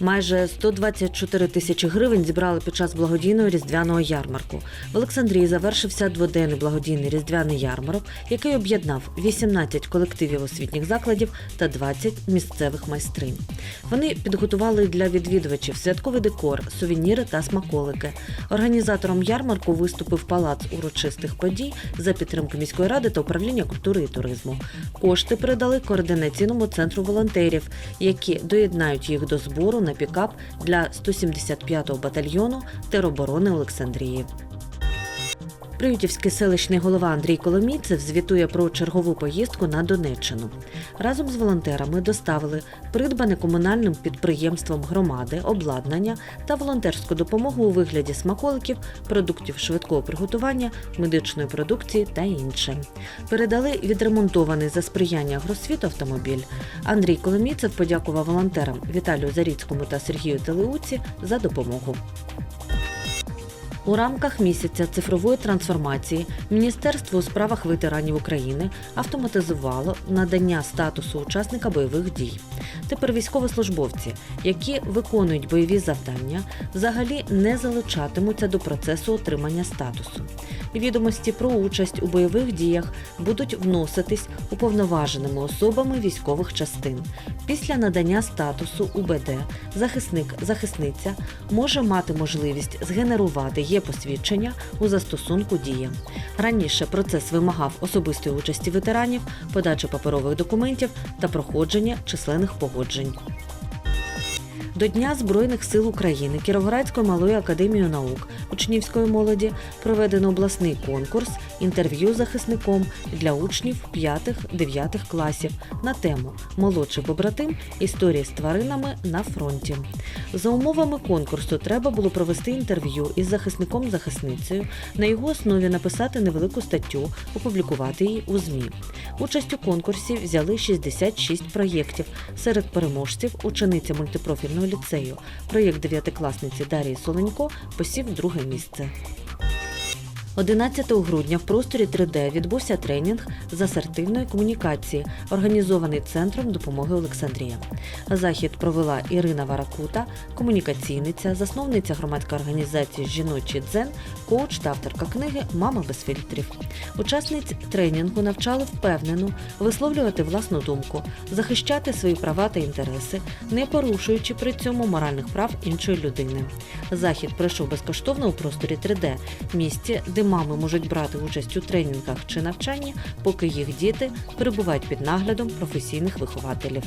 Майже 124 тисячі гривень зібрали під час благодійного різдвяного ярмарку. В Олександрії завершився дводенний благодійний різдвяний ярмарок, який об'єднав 18 колективів освітніх закладів та 20 місцевих майстринь. Вони підготували для відвідувачів святковий декор, сувеніри та смаколики. Організатором ярмарку виступив палац урочистих подій за підтримки міської ради та управління культури і туризму. Кошти передали координаційному центру волонтерів, які доєднають їх до збору на пікап для 175-го батальйону тероборони Олександрії. Приютівський селищний голова Андрій Коломійцев звітує про чергову поїздку на Донеччину. Разом з волонтерами доставили придбане комунальним підприємством громади, обладнання та волонтерську допомогу у вигляді смаколиків, продуктів швидкого приготування, медичної продукції та інше. Передали відремонтований за сприяння гросвіту автомобіль. Андрій Коломійцев подякував волонтерам Віталію Заріцькому та Сергію Телеуці за допомогу. У рамках місяця цифрової трансформації Міністерство у справах ветеранів України автоматизувало надання статусу учасника бойових дій. Тепер військовослужбовці, які виконують бойові завдання, взагалі не залучатимуться до процесу отримання статусу. Відомості про участь у бойових діях будуть вноситись уповноваженими особами військових частин. Після надання статусу УБД захисник захисниця може мати можливість згенерувати є посвідчення у застосунку дія. Раніше процес вимагав особистої участі ветеранів, подачі паперових документів та проходження численних погоджень. До Дня Збройних сил України Кіровоградською малою академією наук учнівської молоді проведено обласний конкурс інтерв'ю захисником для учнів 5-9 класів на тему Молодший побратим історії з тваринами на фронті. За умовами конкурсу треба було провести інтерв'ю із захисником-захисницею, на його основі написати невелику статтю, опублікувати її у ЗМІ. Участь у конкурсі взяли 66 проєктів. Серед переможців учениця мультипрофільного ліцею. Проєкт дев'ятикласниці Дарії Соленько посів друге місце. 11 грудня в просторі 3D відбувся тренінг з асертивної комунікації, організований Центром допомоги Олександрія. Захід провела Ірина Варакута, комунікаційниця, засновниця громадської організації Жіночий дзен, коуч та авторка книги Мама без фільтрів. Учасниць тренінгу навчали впевнено висловлювати власну думку, захищати свої права та інтереси, не порушуючи при цьому моральних прав іншої людини. Захід пройшов безкоштовно у просторі 3D, місці, де мами можуть брати участь у тренінгах чи навчанні, поки їх діти перебувають під наглядом професійних вихователів.